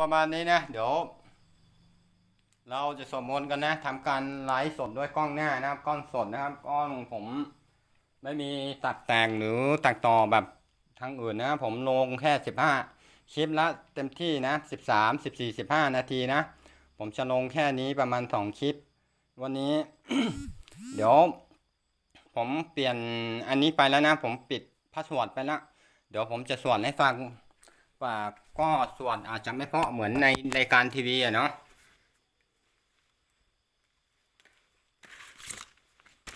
ประมาณนี้นะ เดี๋ยว เราจะสวดมนต์กันนะทำการไลฟ์สดด้วยกล้องหน้านะครับกล้องสดนะครับกล้องผม ไม่มีตัดแต่งหรือตัดต่อแบบทางอื่นนะ ผมลงแค่สิบห้าคลิปละเต็มที่นะสิบสามสิบสี่สิบห้านาทีนะ ผมจะลงแค่นี้ประมาณสองคลิป วันนี้ เดี๋ยว ผมเปลี่ยนอันนี้ไปแล้วนะ ผมปิดพาสเวิร์ดไปแล้วเดี๋ยวผมจะสวดให้ฟัง่าก็สวดอาจจะไม่เพาะเหมือนในรายการทีวีอะเนาะ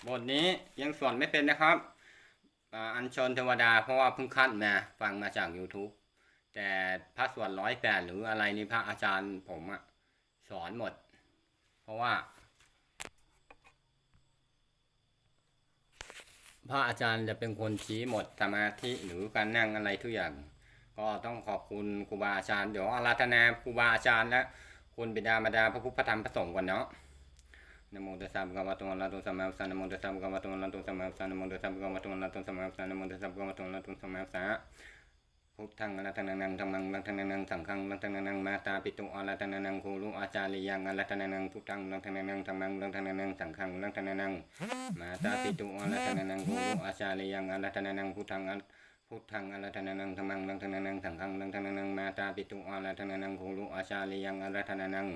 บทนี้ยังสวดไม่เป็นนะครับอัญชิญเทวดาเพราะว่าเพิ่งคัดมาฟังมาจาก YouTube แต่พระสวดร้อยแปดหรืออะไรนี่พระอาจารย์ผมอะสอนหมด เพราะว่า พระอาจารย์จะเป็นคนชี้หมดสมาธิหรือการนั่งอะไรทุกอย่าง ก็ต้องขอบคุณครูบาอาจารย์เดี๋ยวอาราธนาครูบาอาจารย์และคุณบิดามารดาพระพุทธพระธรรมพระสงฆ์ก่อนเนาะนะโมตัสสะภะคะวะโตอะระหะโตสัมมาสัมพุทธัสสะนะโมตัสสะภะคะวะโตอะระหะโตสัมมาสัมพุทธัสสะนะโมตัสสะภะคะวะโตอะระหะโตสัมมาสัมพุทธัสสะนะโมตัสสะภะคะวะโตอะระหะโตสัมมาสัมพุทธัสสะพุทธังอะระธนานังธัมมังอะระธนานังสังฆังอะระธนานังมาตาปิตุอะระธนานังครูรุอาจาริยังอะระธนานังพุทธังอะระธนานังธัมมังอะระธนานังสังฆังอะระธนานังมาตาปิตุอารัตนานังโกรุอาชาลิยังอารัตนานังพุทธังอัต พุทธังอรัตนานังธรรมังรัตนานังสังฆังรัตนานังมาตาปิตุอารัตนานังโกรุอาชาลิยังอรัตนานัง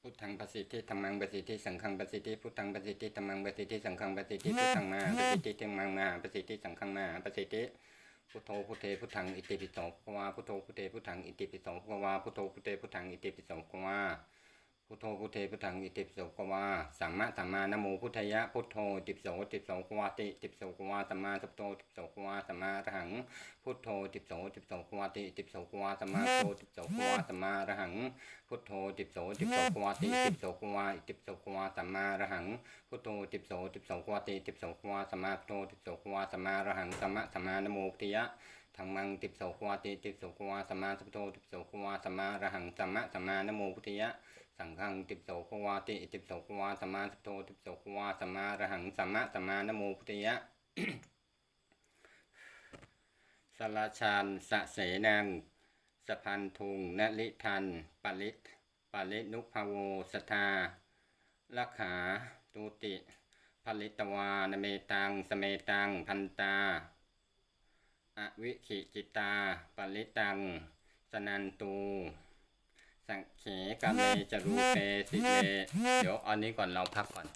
พุทธังประสิทธิธรรมังประสิทธิสังฆังประสิทธิพุทธังประสิทธิธรรมังประสิทธิสังฆังประสิทธิพุทธังมาประสิทธิธรรมังมาประสิทธิสังฆังมาประสิทธิพุทโธพุทเทพุทธังอิติปิโสภควาพุทโธพุทเทพุทธังอิติปิโสภควาพุทโธพุทเทพุทธังอิติปิโสภควา พุทโธพุทเทพุทธังอิติปโสกวาสัมมาสัมมานโมพุทธยะพุทโธติปโสติปโสกวาติติปโสกวาสัมมาสัพโตติปโสกวาสัมมาอรหังพุทโธติปโสติปโสกวาติติปโสกวาสัมมาโตติปโสกวาสัมมาอรหังพุทโธติปโสติปโสกวาติติปโสกวาติปโสกวาสัมมาอรหังพุทโธติปโสติปโสกวาติติปโสกวาสัมมาโตติปโสกวาสัมมาอรหังสัมมาสัมมานโมพุทธยะ ธัมมังติปโสกวาติติปโสกวาสัมมาสัพโตติปโสกวาสัมมาอรหังสัมมาสัมมานโมพุทธยะสังฆังติปโสภวาติติปโสภวาสัมมาสัพโตติปโสภวาสัมมาอรหังสัมมาสัมมานโมพุทธยะสลาชานสะเสนังสะพันทุงนลิทันปลิตปลินุภาโวสทาลักขาตูติผลิตวานเมตังสเมตังพันตา วิขิจิตาปลิตัง สนันตู สังเขกาเมจรูเปสิเลเดี๋ยวอันนี้ก่อนเราพักก่อน